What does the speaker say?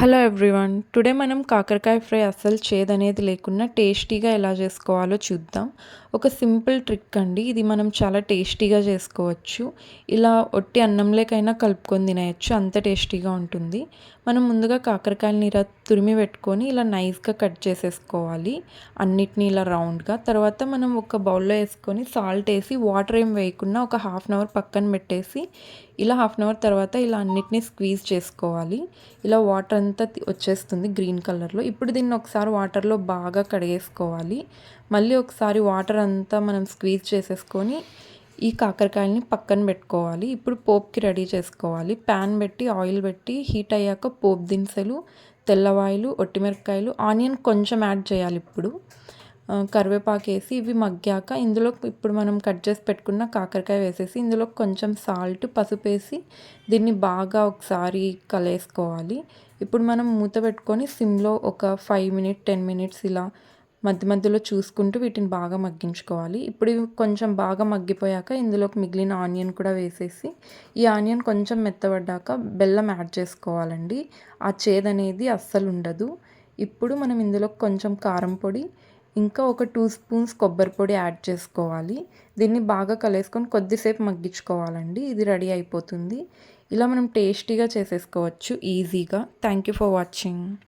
Hello everyone today మనం కాకరకాయ fry అస్సలు చేదనేది లేకుండా టేస్టీగా ఎలా చేసుకోవాలో చూద్దాం. ఒక సింపుల్ ట్రిక్ అండి. ఇది మనం చాలా టేస్టీగా చేసుకోవచ్చు. ఇలా ఒట్టి అన్నంలేకైనా కలుపుకొని తినేయచ్చు. అంత టేస్టీగా ఉంటుంది. మనం ముందుగా కాకరకాయలని ఇలా తురిమి పెట్టుకొని ఇలా నైస్గా కట్ చేసేసుకోవాలి. అన్నిటినీ ఇలా రౌండ్గా. తర్వాత మనం ఒక బౌల్లో వేసుకొని సాల్ట్ వేసి వాటర్ ఏం వేయకుండా ఒక హాఫ్ అన్ అవర్ పక్కన పెట్టేసి ఇలా హాఫ్ అన్ అవర్ తర్వాత ఇలా అన్నిటినీ స్క్వీజ్ చేసుకోవాలి. ఇలా వాటర్ అంతా వచ్చేస్తుంది గ్రీన్ కలర్లో. ఇప్పుడు దీన్ని ఒకసారి వాటర్లో బాగా కడిగేసుకోవాలి. మళ్ళీ ఒకసారి వాటర్ అంతా మనం స్క్వీజ్ చేసేసుకొని ఈ కాకరకాయలని పక్కన పెట్టుకోవాలి. ఇప్పుడు పోప్కి రెడీ చేసుకోవాలి. ప్యాన్ పెట్టి ఆయిల్ పెట్టి హీట్ అయ్యాక పోపు దినుసులు తెల్లవాయిలు ఒట్టిమిరపకాయలు ఆనియన్ కొంచెం యాడ్ చేయాలి ఇప్పుడు. కరివేపాకు వేసి ఇవి మగ్గాక ఇందులో ఇప్పుడు మనం కట్ చేసి పెట్టుకున్న కాకరకాయ వేసేసి ఇందులో కొంచెం సాల్ట్ పసుపు వేసి దీన్ని బాగా ఒకసారి కలేసుకోవాలి. ఇప్పుడు మనం మూత పెట్టుకొని సిమ్లో ఒక ఫైవ్ మినిట్ టెన్ మినిట్స్ ఇలా మధ్య మధ్యలో చూసుకుంటూ వీటిని బాగా మగ్గించుకోవాలి. ఇప్పుడు ఇవి కొంచెం బాగా మగ్గిపోయాక ఇందులోకి మిగిలిన ఆనియన్ కూడా వేసేసి ఈ ఆనియన్ కొంచెం మెత్తబడ్డాక బెల్లం యాడ్ చేసుకోవాలండి. ఆ చేదు అనేది అస్సలు ఉండదు. ఇప్పుడు మనం ఇందులో కొంచెం కారం పొడి ఇంకా ఒక టూ స్పూన్స్ కొబ్బరి పొడి యాడ్ చేసుకోవాలి. దీన్ని బాగా కలేసుకొని కొద్దిసేపు మగ్గించుకోవాలండి. ఇది రెడీ అయిపోతుంది. ఇలా మనం టేస్టీగా చేసేసుకోవచ్చు ఈజీగా. Thank you for watching